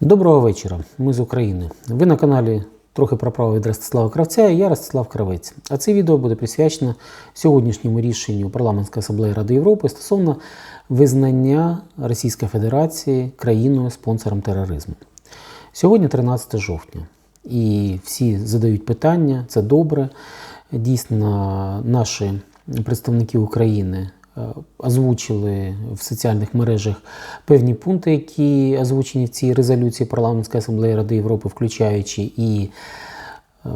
Доброго вечора, ми з України. Ви на каналі трохи про право від Ростислава Кравця і я Ростислав Кравець. А це відео буде присвячено сьогоднішньому рішенню Парламентської асамблеї Ради Європи стосовно визнання Російської Федерації країною спонсором тероризму. Сьогодні 13 жовтня, і всі задають питання, це добре. Дійсно, наші представники України озвучили в соціальних мережах певні пункти, які озвучені в цій резолюції Парламентської асамблеї Ради Європи, включаючи і е,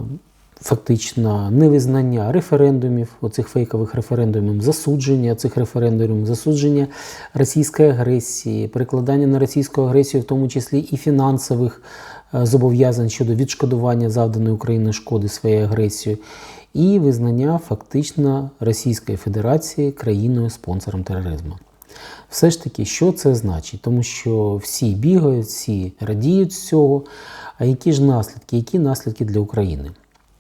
фактично невизнання референдумів, оцих фейкових референдумів, засудження цих референдумів, засудження російської агресії, перекладання на російську агресію, в тому числі і фінансових е, зобов'язань щодо відшкодування завданої Україні шкоди своєю агресією, і визнання фактично Російської Федерації країною спонсором тероризму. Все ж таки, що це значить? Тому що всі бігають, всі радіють з цього. А які ж наслідки? Які наслідки для України?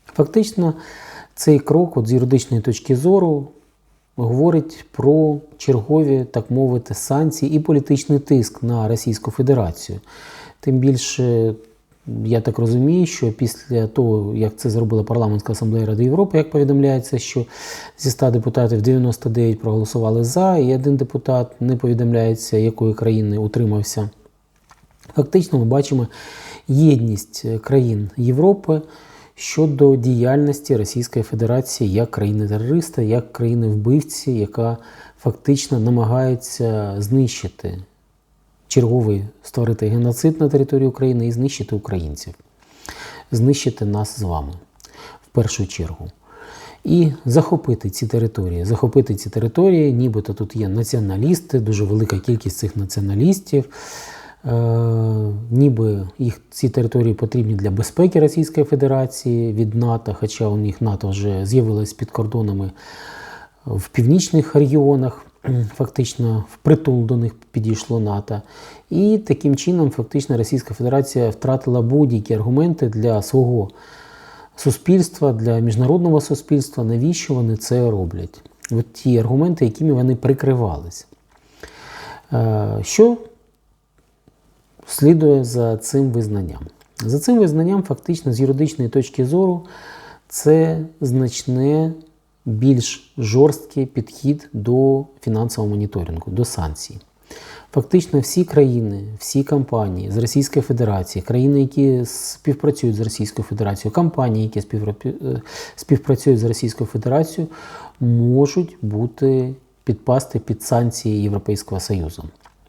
Фактично, цей крок, от з юридичної точки зору, говорить про чергові, так мовити, санкції і політичний тиск на Російську Федерацію. Тим більше, я так розумію, що після того, як це зробила парламентська асамблея Ради Європи, як повідомляється, що зі 100 депутатів 99 проголосували за, і один депутат не повідомляється, якої країни утримався. Фактично, ми бачимо єдність країн Європи щодо діяльності Російської Федерації як країни-терориста, як країни-вбивці, яка фактично намагається знищити черговий створити геноцид на території України і знищити українців, знищити нас з вами в першу чергу. І захопити ці території. Захопити ці території, нібито тут є націоналісти, дуже велика кількість цих націоналістів. Е, ніби їх ці території потрібні для безпеки Російської Федерації від НАТО, хоча у них НАТО вже з'явилось під кордонами в північних регіонах, фактично впритул до них підійшло НАТО. І таким чином, фактично, Російська Федерація втратила будь-які аргументи для свого суспільства, для міжнародного суспільства, навіщо вони це роблять. От ті аргументи, якими вони прикривались. Е, Що слідує за цим визнанням? За цим визнанням, фактично, з юридичної точки зору, це значне більш жорсткий підхід до фінансового моніторингу, до санкцій. Фактично всі країни, всі компанії з Російської Федерації, країни, які співпрацюють з Російською Федерацією, компанії, які співпрацюють з Російською Федерацією, можуть бути підпасти під санкції Європейського Союзу.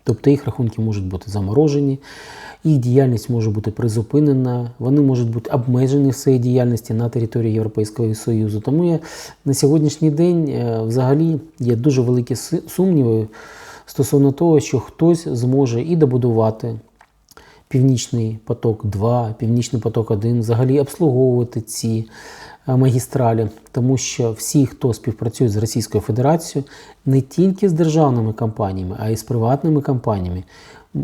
Тобто їх рахунки можуть бути заморожені, їх діяльність може бути призупинена, вони можуть бути обмежені в своїй діяльності на території Європейського Союзу. Тому я на сьогоднішній день взагалі є дуже великі сумніви стосовно того, що хтось зможе і добудувати Північний поток 2, Північний поток 1, взагалі обслуговувати ці магістралі, тому що всі, хто співпрацює з Російською Федерацією, не тільки з державними компаніями, а й з приватними компаніями,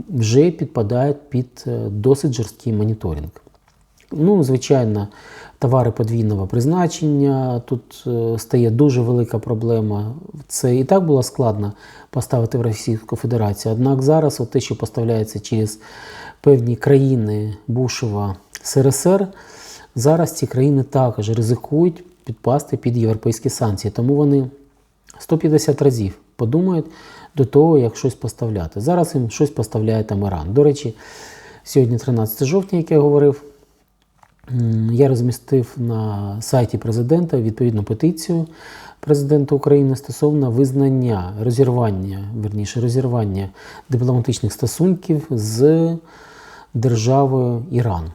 вже підпадають під досить жорсткий моніторинг. Ну, звичайно, товари подвійного призначення. Тут стає дуже велика проблема. Це і так було складно поставити в Російську Федерацію. Однак зараз от те, що поставляється через певні країни бувшого СРСР, зараз ці країни також ризикують підпасти під європейські санкції. Тому вони 150 разів подумають до того, як щось поставляти. Зараз їм щось поставляє там Іран. До речі, сьогодні 13 жовтня, як я говорив. Я розмістив на сайті президента відповідну петицію президента України стосовно визнання розірвання, верніше розірвання дипломатичних стосунків з державою Іран.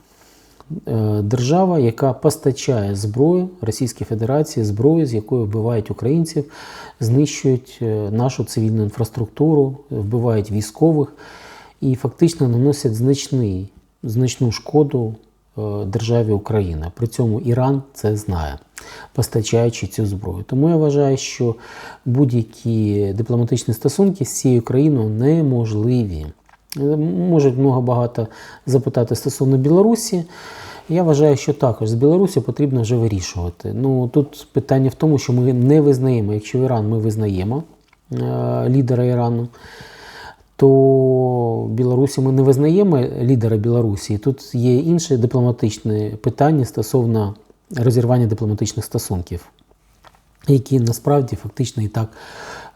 Держава, яка постачає зброю Російській Федерації, зброю, з якою вбивають українців, знищують нашу цивільну інфраструктуру, вбивають військових і фактично наносять значний, значну шкоду державі Україна. При цьому Іран це знає, постачаючи цю зброю. Тому я вважаю, що будь-які дипломатичні стосунки з цією країною неможливі. Можуть много багато запитати стосовно Білорусі. Я вважаю, що також з Білорусі потрібно вже вирішувати. Ну тут питання в тому, що ми не визнаємо, якщо Іран ми визнаємо лідера Ірану то Білорусі ми не визнаємо лідера Білорусі. Тут є інше дипломатичне питання стосовно розірвання дипломатичних стосунків, які насправді фактично і так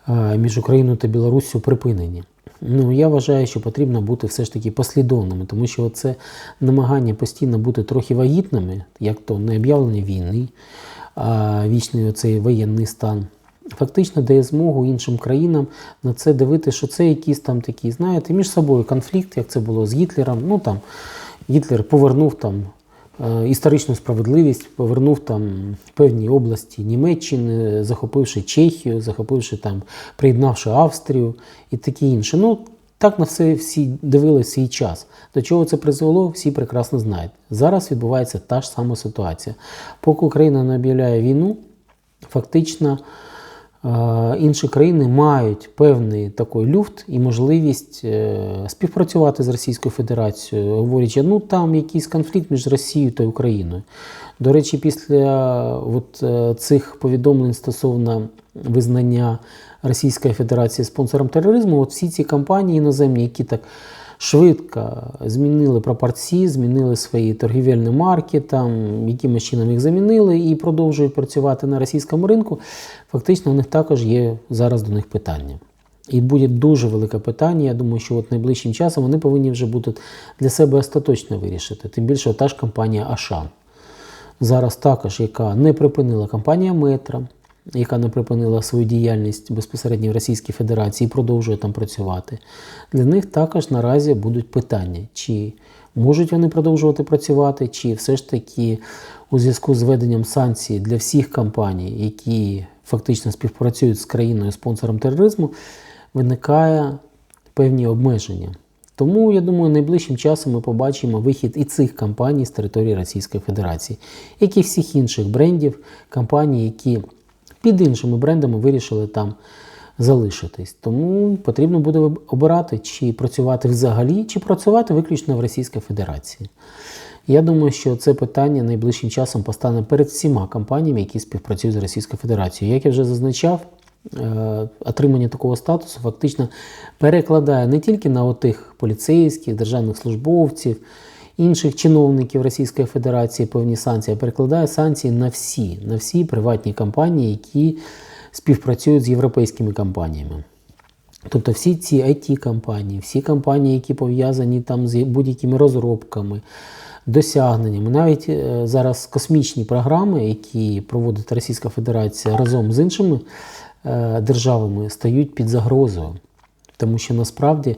е, між Україною та Білоруссю припинені. Ну, я вважаю, що потрібно бути все ж таки послідовними, тому що це намагання постійно бути трохи вагітними, як то не об'явлення війни, а вічний оцей воєнний стан. Фактично дає змогу іншим країнам на це дивити, що це якісь там такі, знаєте, між собою конфлікт, як це було з Гітлером. Ну там Гітлер повернув там е, історичну справедливість, повернув там певні області Німеччини, захопивши Чехію, захопивши там, приєднавши Австрію і таке інше. Ну, так на все всі дивилися свій час. До чого це призвело, всі прекрасно знають. Зараз відбувається та ж сама ситуація. Поки Україна не об'являє війну, фактично інші країни мають певний такий люфт і можливість е, співпрацювати з Російською Федерацією, говорячи, ну там якийсь конфлікт між Росією та Україною. До речі, після от, е, цих повідомлень стосовно визнання Російської Федерації спонсором тероризму, от всі ці компанії іноземні, які так швидко змінили пропорції, змінили свої торгівельні марки, там якимось чином їх замінили і продовжують працювати на російському ринку. Фактично, у них також є зараз до них питання. І буде дуже велике питання. Я думаю, що от найближчим часом вони повинні вже будуть для себе остаточно вирішити. Тим більше та ж компанія Ашан. Зараз також, яка не припинила компанія Метро, яка не припинила свою діяльність безпосередньо в Російській Федерації і продовжує там працювати. Для них також наразі будуть питання, чи можуть вони продовжувати працювати, чи все ж таки у зв'язку з введенням санкцій для всіх компаній, які фактично співпрацюють з країною спонсором тероризму, виникає певні обмеження. Тому я думаю, найближчим часом ми побачимо вихід і цих компаній з території Російської Федерації, як і всіх інших брендів, компаній, які під іншими брендами вирішили там залишитись. Тому потрібно буде обирати, чи працювати взагалі, чи працювати виключно в Російській Федерації. Я думаю, що це питання найближчим часом постане перед всіма компаніями, які співпрацюють з Російською Федерацією. Як я вже зазначав, е, отримання такого статусу фактично перекладає не тільки на отих поліцейських, державних службовців, інших чиновників Російської Федерації певні санкції, а перекладає санкції на всі, на всі приватні компанії, які співпрацюють з європейськими компаніями. Тобто всі ці it компанії всі компанії, які пов'язані там з будь-якими розробками, досягненнями, навіть е, зараз космічні програми, які проводить Російська Федерація разом з іншими е, державами, стають під загрозою. Тому що насправді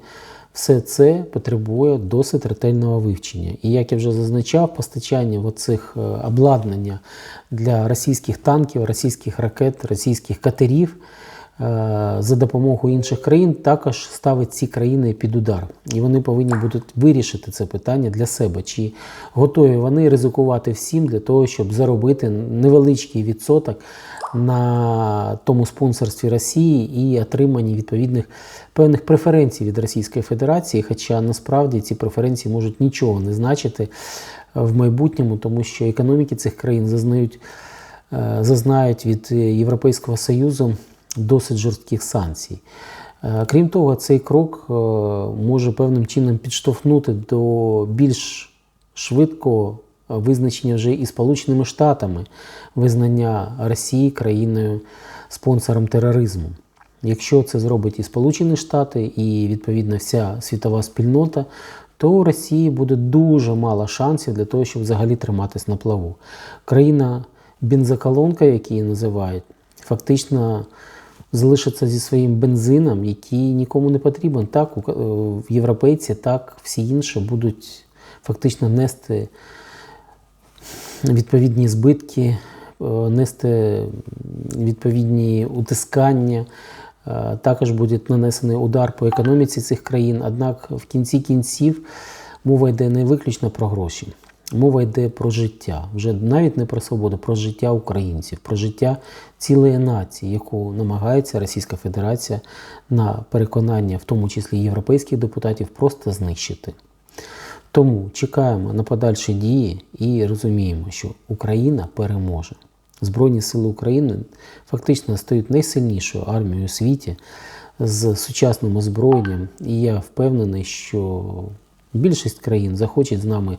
все це потребує досить ретельного вивчення. І як я вже зазначав, постачання оцих е, обладнання для російських танків, російських ракет, російських катерів е, за допомогою інших країн також ставить ці країни під удар. І вони повинні будуть вирішити це питання для себе, чи готові вони ризикувати всім для того, щоб заробити невеличкий відсоток на тому спонсорстві Росії і отриманні відповідних певних преференцій від Російської Федерації. Хоча насправді ці преференції можуть нічого не значити в майбутньому, тому що економіки цих країн зазнають, е, зазнають від Європейського Союзу досить жорстких санкцій. Е, крім того, цей крок е, може певним чином підштовхнути до більш швидкого визначення вже і Сполученими Штатами визнання Росії країною спонсором тероризму. Якщо це зробить і Сполучені Штати, і відповідно вся світова спільнота, то у Росії буде дуже мало шансів для того, щоб взагалі триматись на плаву. Країна бензоколонка, як її називають, фактично залишиться зі своїм бензином, який нікому не потрібен. Так, європейці, так всі інші будуть фактично нести відповідні збитки, е, нести відповідні утискання. Е, також буде нанесений удар по економіці цих країн. Однак в кінці кінців мова йде не виключно про гроші. Мова йде про життя, вже навіть не про свободу, про життя українців, про життя цілої нації, яку намагається Російська Федерація на переконання, в тому числі європейських депутатів, просто знищити. Тому чекаємо на подальші дії і розуміємо, що Україна переможе. Збройні сили України фактично стають найсильнішою армією у світі з сучасним озброєнням. І я впевнений, що більшість країн захочуть з нами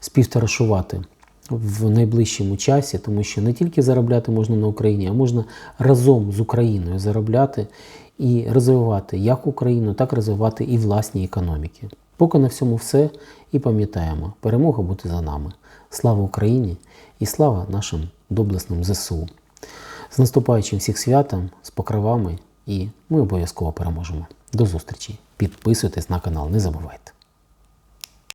співтарашувати в найближчому часі, тому що не тільки заробляти можна на Україні, а можна разом з Україною заробляти і розвивати як Україну, так і розвивати і власні економіки. Поки на всьому все і пам'ятаємо, перемога буде за нами. Слава Україні і слава нашим доблесним ЗСУ. З наступаючим всіх святом, з покривами, і ми обов'язково переможемо. До зустрічі! Підписуйтесь на канал, не забувайте.